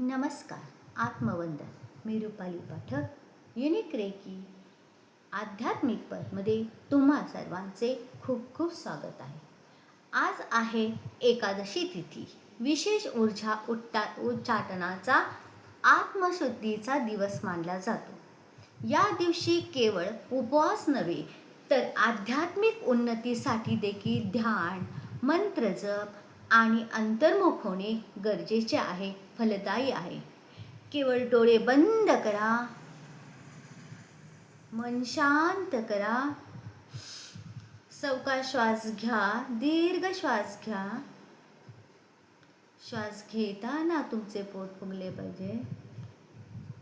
नमस्कार आत्मवंदन. मी रुपाली पाठक युनिक रेकी आध्यात्मिक पदमध्ये तुम्हा सर्वांचे खूप खूप स्वागत आहे. आज आहे एकादशी तिथी. विशेष ऊर्जा उट्टा उच्चाटनाचा आत्मशुद्धीचा दिवस मानला जातो. या दिवशी केवळ उपवास नव्हे तर आध्यात्मिक उन्नतीसाठी देखील ध्यान मंत्रजप आणि अंतर्मुख होणे गरजेचे आहे फलदायी आहे. केवळ डोळे बंद करा. मन शांत करा. सवका श्वास घ्या दीर्घ श्वास घ्या. श्वास घेताना तुमचे पोट फुगले पाहिजे.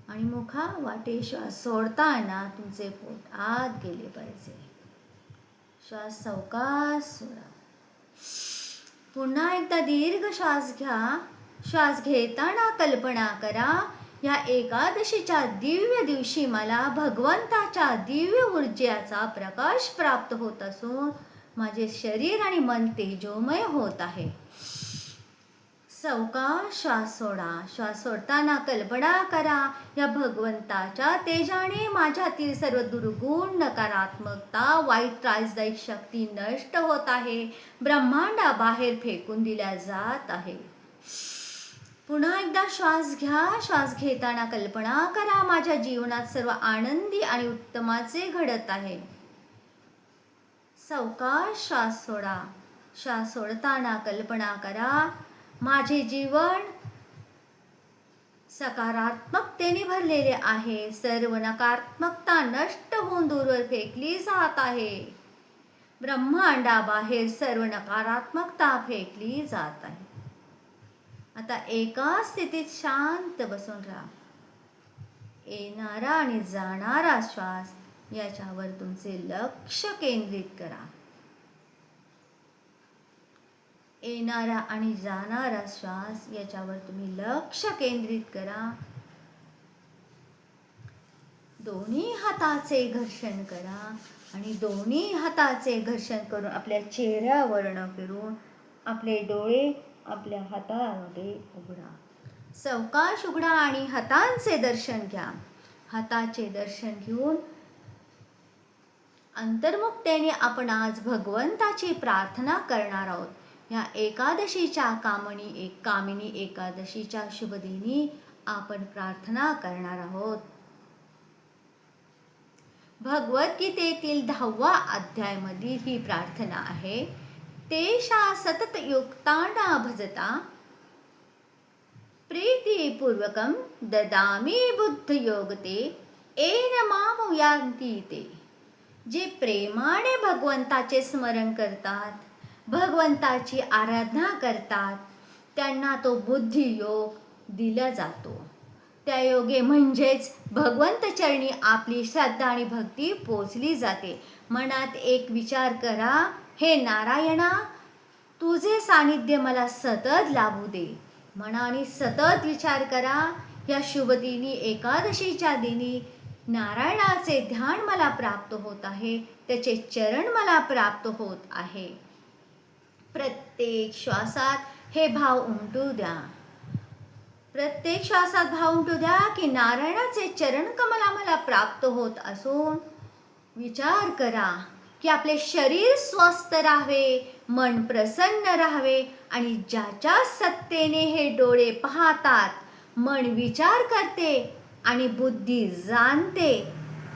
आणि मुखा वाटे श्वास सोडताना तुमचे पोट आत गेले पाहिजे. श्वास सावकाश सोडा. पुन्हा एकदा दीर्घ श्वास घ्या. श्वास घेताना कल्पना करा. या एकादशीच्या दिव्य दिवशी मला भगवंताच्या दिव्य ऊर्जेचा प्रकाश प्राप्त होत असून माझे शरीर आणि मन तेजोमय होत आहे. चौका श्वास सोडा. श्वास सोडताना कल्पना करा या भगवंताच्या तेजाने माझ्यातील सर्व दुर्गुण नकारात्मकता वाईट त्रासदायक शक्ती नष्ट होत आहे. ब्रह्मांडाबाहेर फेकून दिल्या जात आहे. पुन्हा एकदा श्वास घ्या. श्वास घेताना कल्पना करा माझ्या जीवनात सर्व आनंदी आणि उत्तमाचे घडत आहे. सावकाश श्वास सोडा. श्वास सोडताना कल्पना करा माझे जीवन सकारात्मकतेने भरलेले आहे. सर्व नकारात्मकता नष्ट होऊन दूरवर फेकली जात आहे. ब्रह्मांडाबाहेर सर्व नकारात्मकता फेकली जात आहे. आता एका स्थितीत शांत बसून राहा. येणारा आणि जाणारा श्वास याच्यावर तुमचे लक्ष केंद्रित करा. येणारा आणि जाणारा श्वास याच्यावर तुम्ही लक्ष केंद्रित करा. दोन्ही हाताचे घर्षण करा आणि दोन्ही हाताचे घर्षण करून आपल्या चेहऱ्यावरनं फिरून आपले डोळे आपल्या हातामध्ये उघडा. सवकाश उघडा आणि हातांचे दर्शन घ्या. हाताचे दर्शन घेऊन अंतर्मुक्तेने आपण आज भगवंताची प्रार्थना करणार आहोत. या एकादशीच्या कामणी एक कामिनी एकादशीच्या शुभदिनी आपण प्रार्थना करणार आहोत. भगवद्गीतेतील दहावा अध्यायमधील ही प्रार्थना आहे. तेषा सतत युक्ताना भजता प्रीतीपूर्वकं ददामी बुद्धयोगते एन माम यांती ते जे प्रेमाने भगवंताचे स्मरण करतात भगवंताची आराधना करतात. त्यांना तो बुद्धियोग दिला जातो. त्या योगे म्हणजेच भगवंत चरणी आपली श्रद्धा आणि भक्ती पोचली जाते. मनात एक विचार करा हे नारायणा तुझे सानिध्य मला सतत लाभू दे. मनाने सतत विचार करा. या शुभदिनी एकादशीच्या दिनी नारायणाचे ध्यान मला प्राप्त होत आहे. त्याचे चरण मला प्राप्त होत आहे. प्रत्येक श्वासात हे भाव उमटू द्या. प्रत्येक श्वासात भाव उमटू द्या की नारायणाचे चरण कमला मला प्राप्त होत असून विचार करा की आपले शरीर स्वस्थ राहावे मन प्रसन्न राहावे आणि ज्याच्या सत्तेने हे डोळे पाहतात मन विचार करते आणि बुद्धी जाणते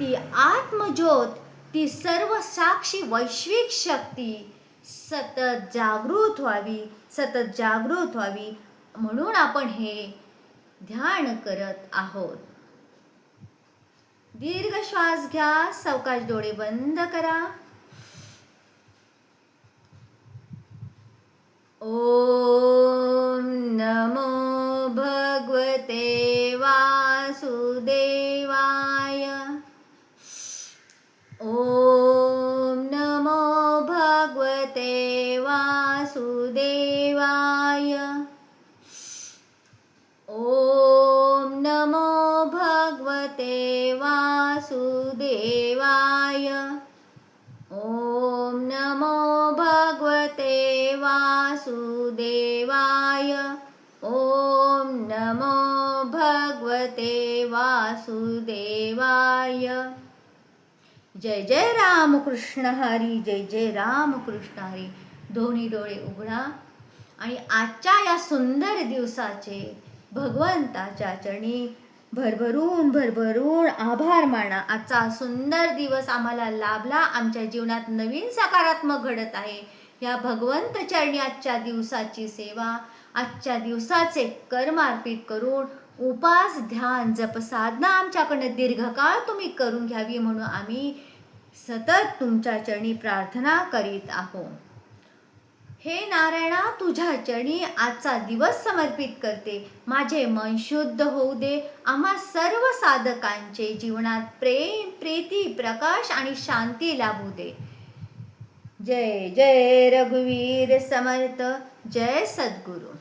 ती आत्मज्योत ती सर्व साक्षी वैश्विक शक्ती सतत जागृत व्हावी सतत जागृत व्हावी म्हणून आपण हे ध्यान करत आहोत. दीर्घ श्वास घ्या सावकाश डोळे बंद करा. ओम नमो भगवते वासुदेवाय. ओ वासुदेवाय। ॐ नमो भगवते वासुदेवाय। ॐ नमो भगवते वासुदेवाय। ॐ नमो भगवते वासुदेवाय। जय जय रामकृष्ण हरी जय जय रामकृष्ण हरी। दोन्ही डोळे उघडा. आणि आजच्या या सुंदर दिवसाचे भगवंताच्या चरणी भरभरून भरभरून आभार माना. आजचा सुंदर दिवस आम्हाला लाभला. आमच्या जीवनात नवीन सकारात्मक घडत आहे. या भगवंत चरणी आजच्या दिवसाची सेवा आजच्या दिवसाचे कर्म अर्पित करून उपास ध्यान जपसाधना आमच्याकडनं दीर्घकाळ तुम्ही करून घ्यावी म्हणून आम्ही सतत तुमच्या चरणी प्रार्थना करीत आहोत. हे नारायणा तुझ्या चरणी आजचा दिवस समर्पित करते. माझे मन शुद्ध होऊ दे. आम्हा सर्व साधकांचे जीवनात प्रेम प्रीती प्रकाश आणि शांती लाभू दे. जय जय रघुवीर समर्थ. जय सद्गुरू.